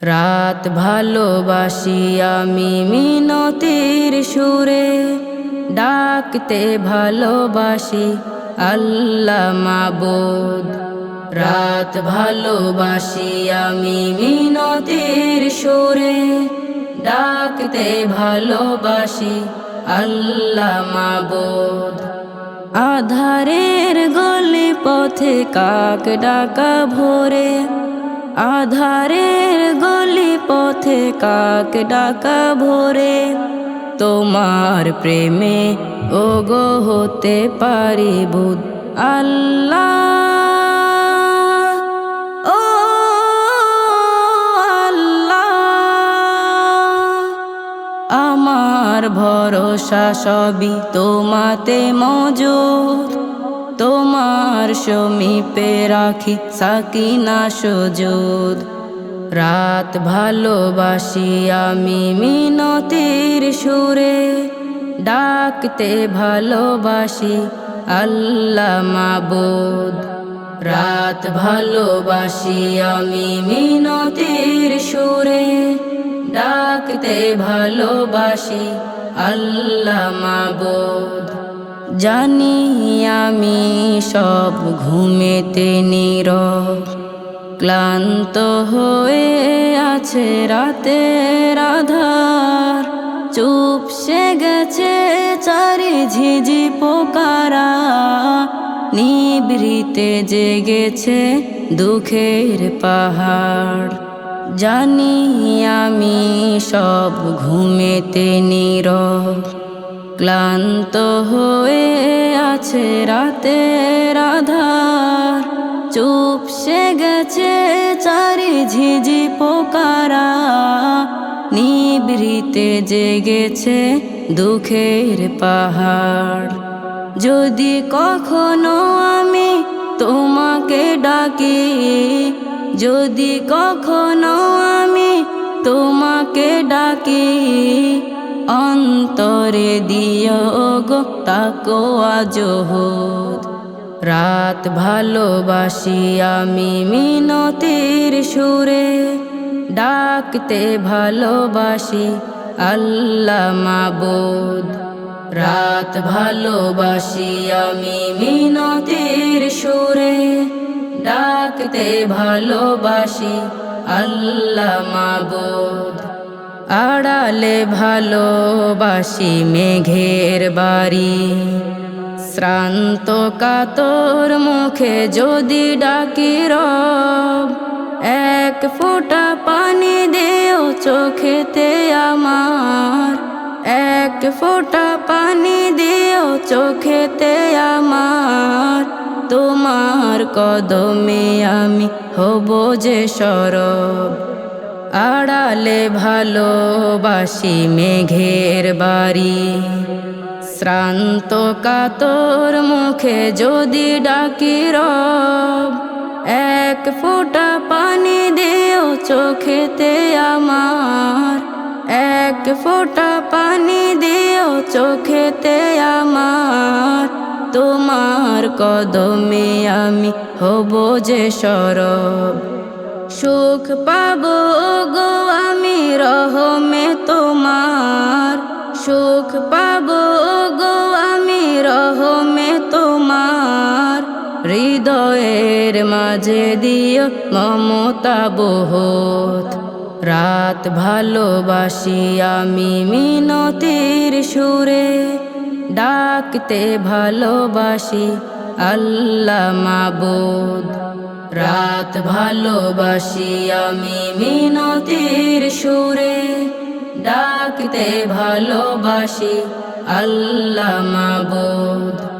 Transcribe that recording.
রাত ভালোবাসি আমি মিনতির সুরে, ডাকতে ভালোবাসি আল্লাহ মাবুদ। রাত ভালোবাসি আমি মিনতির সুরে, ডাকতে ভালোবাসি আল্লাহ মাবুদ। আধারের গলি পথে কাক ডাকা ভোরে আধারের গলি পথে কাক ডাকা ভোরে। তোমার প্রেমে ওগো হতে পারি বুধ আল্লাহ। ও আল্লাহ। আমার ভরসা সবই তোমাতে মজুদ। তোমার সমীপে রাখি সাকিনা সুজুদ। রাত ভালোবাসি আমি মিনতির সুরে, ডাকতে ভালোবাসি আল্লাহ মাবুদ। রাত ভালোবাসি আমি মিনতির সুরে, ডাকতে ভালোবাসি আল্লাহ মাবুদ। জানি আমি সব ঘুমেতে নীরব, ক্লান্ত হয়ে আছে রাতে আধার। চুপ সে গেছে চারি ঝিঝি পোকারা নিবৃতে জেগেছে দুঃখের পাহাড়। জানি আমি সব ঘুমেতে নীরব ক্লান্ত হয়ে আছে রাতে আধার। চুপ সে গেছে চারি ঝিঝি পোকারা। নিবৃতে জেগেছে দুঃখের পাহাড়। যদি কখনো আমি তোমাকে ডাকি, যদি কখনো আমি তোমাকে ডাকি অন্তরে দিও গো তাকো আজহুদ রাত ভালোবাসি আমি মিনতির সুরে, ডাকতে ভালোবাসি আল্লাহ মাবুদ। রাত ভালোবাসি আমি মিনতির সুরে, ডাকতে ভালোবাসি আল্লাহ মাবুদ। আড়ালে ভালোবাসি মেঘের বাড়ি। শ্রান্ত কাতর মুখে যদি ডাকি রব, এক ফোঁটা পানি দেও চোখেতে আমার। এক ফোঁটা পানি দেও চোখেতে আমার। তোমার কদমে আমি হব যে সরব। আড়ালে ভালোবাসি মেঘের বাড়ি। শ্রান্ত কাতর মুখে যদি ডাকি রব, এক ফোঁটা পানি দেও চোখেতে আমার। এক ফোঁটা পানি দেও চোখেতে আমার। তোমার কদমে আমি হব যে সরব। সুখ পাবো তোমার হৃদয়ের মাঝে দিও মমতা বহুত রাত ভালোবাসি আমি মিনতির সুরে, ডাকতে ভালোবাসি আল্লাহ মাবুদ। রাত ভালোবাসি আমি মিনতির সুরে, ডাকতে ভালোবাসি আল্লাহ মাবুদ।